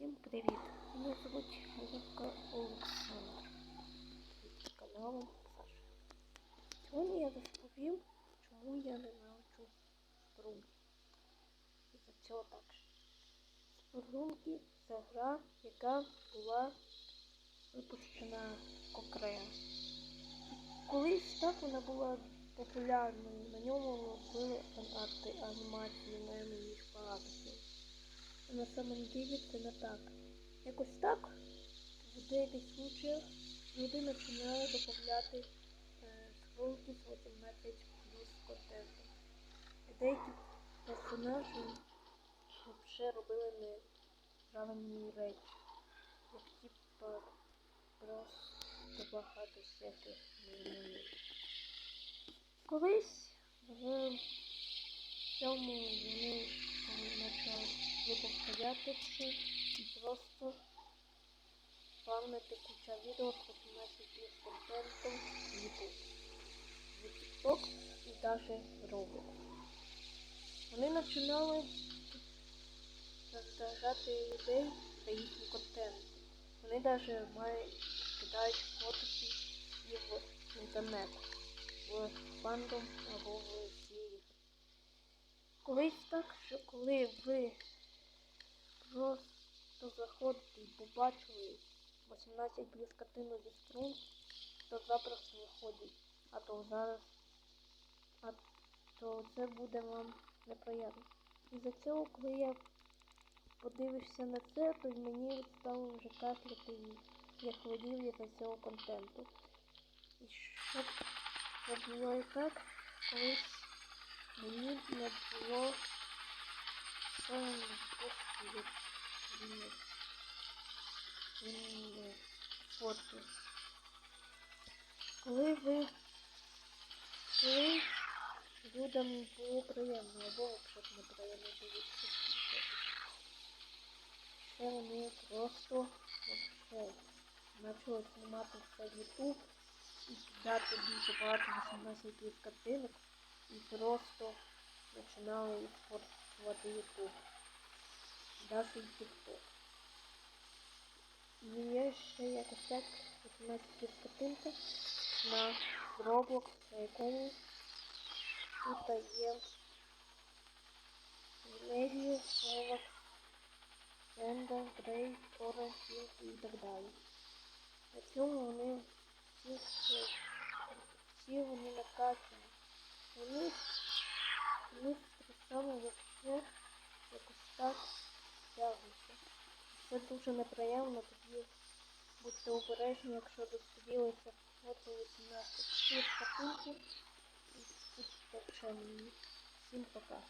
Всім привіт! Мене звуть Грибка Олександр. Від каналу Саша. Сьогодні я розповім, чому я ненавиджу спрунг. І за цього так. Спрунги це гра, яка була випущена окремо. Колись так вона була популярною. На ньому робили фанарти, анімації, меми їх всього. А на самом деле це не так. Якось так в деяких случаях люди починають додати е, з 18 плюс контенту. Деякі персонажі взагалі робили неправильні речі. Як типа просто багато всяких неймовірних. Колись в цьому вони почали випускати і просто спавнити куча відео з 18 плюс контентом YouTube, TikTok і навіть Roblox. Вони починали роздражати людей та їхній контент. Вони навіть мають кидають фотки в інтернет, в фандом або в. Колись так, що коли ви просто заходите і побачили 18 плюс картину зі струн, то запросто виходить. А то зараз, а то це буде вам неприємно. І за цього, коли я подивився на це, то мені стало вже кашляти і я я за цього контенту. І щоб це було і так, колись мені не було він він фото. Коли ви коли людям було приємно або взагалі неприємно дивитися. Ще вони просто вообще почали знімати все YouTube і кидати дуже багато 18 плюс картинок просто починали іспортувати YouTube. TikTok. І є ще якось так 18 картинка на Roblox, на якому тут є Легі, Словак, Сенда, Грей, Тора, і так далі. На цьому вони всі, всі вони. Вони саме вообще якось так тягнуться. Це дуже неприємно, тоді будьте обережні, якщо достовілися фото 18 плюс картинки. І. Всім пока.